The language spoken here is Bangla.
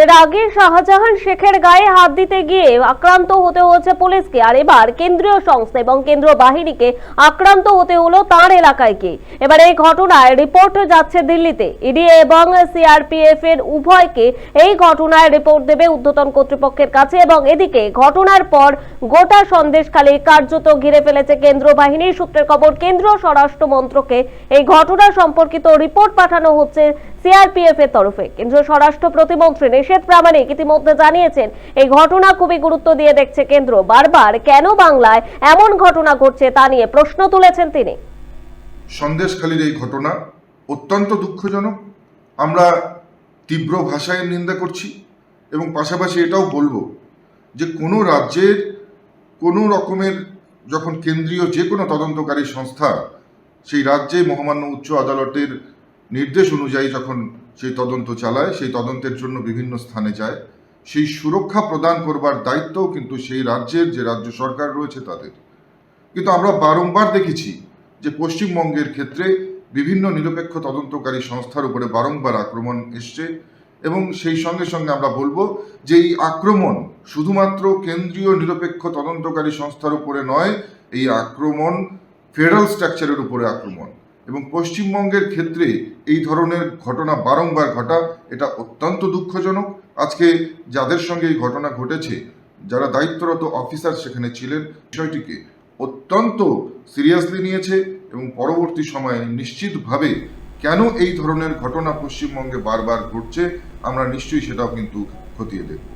এর আগে শাহজাহান শেখের গায়ে হাত দিতে গিয়ে আক্রান্ত হতে হয়েছে পুলিশকে। আর এবার কেন্দ্রীয় সংস্থা এবং কেন্দ্রীয় বাহিনীকে আক্রান্ত হতে হলো তার এলাকায় কে এবার এই ঘটনায় রিপোর্ট যাচ্ছে দিল্লিতে। ইডি এবং সিআরপিএফ এর উভয়কে এই ঘটনায় রিপোর্ট দেবে ঊর্ধ্বতন কর্তৃপক্ষের কাছে এবং এদিকে ঘটনার পর গোটা সন্দেশখালী কার্যত ঘিরে ফেলেছে কেন্দ্র বাহিনীর সূত্রের খবর, কেন্দ্রীয় স্বরাষ্ট্র মন্ত্রকে এই ঘটনা সম্পর্কিত রিপোর্ট পাঠানো হচ্ছে সিআরপিএফ এর তরফে। কেন্দ্রীয় স্বরাষ্ট্র প্রতিমন্ত্রী নিষেধ প্রামাণিক ইতিমধ্যে জানিয়েছেন, এই ঘটনা খুবই গুরুত্ব দিয়ে দেখছে কেন্দ্র। বারবার কেন বাংলায় এমন ঘটনা ঘটছে তা নিয়ে প্রশ্ন তুলেছেন তিনি। সন্দেশখালীর এই ঘটনা অত্যন্ত দুঃখজনক। আমরা তীব্র ভাষায় নিন্দা করছি এবং পাশাপাশি এটাও বলব যে কোনো রাজ্যের কোনো রকমের যখন কেন্দ্রীয় যে কোনো তদন্তকারী সংস্থা সেই রাজ্যে মহামান্য উচ্চ আদালতের নির্দেশ অনুযায়ী যখন সেই তদন্ত চালায়, সেই তদন্তের জন্য বিভিন্ন স্থানে যায়। সেই সুরক্ষা প্রদান করবার দায়িত্বও কিন্তু সেই রাজ্যের, যে রাজ্য সরকার রয়েছে তাদের। কিন্তু আমরা বারংবার দেখেছি যে পশ্চিমবঙ্গের ক্ষেত্রে বিভিন্ন নিরপেক্ষ তদন্তকারী সংস্থার উপরে বারংবার আক্রমণ এসছে এবং সেই সঙ্গে সঙ্গে আমরা বলব যে এই আক্রমণ শুধুমাত্র কেন্দ্রীয় নিরপেক্ষ তদন্তকারী সংস্থার উপরে নয়, এই আক্রমণ ফেডারেল স্ট্রাকচারের উপরে আক্রমণ। এবং পশ্চিমবঙ্গের ক্ষেত্রে এই ধরনের ঘটনা বারংবার ঘটা, এটা অত্যন্ত দুঃখজনক। আজকে যাদের সঙ্গে এই ঘটনা ঘটেছে, যারা দায়িত্বরত অফিসার সেখানে ছিলেন, বিষয়টিকে অত্যন্ত সিরিয়াসলি নিয়েছে এবং পরবর্তী সময়ে নিশ্চিতভাবে কেন এই ধরনের ঘটনা পশ্চিমবঙ্গে বারবার ঘটছে, আমরা নিশ্চয়ই সেটাও কিন্তু খতিয়ে দেখব।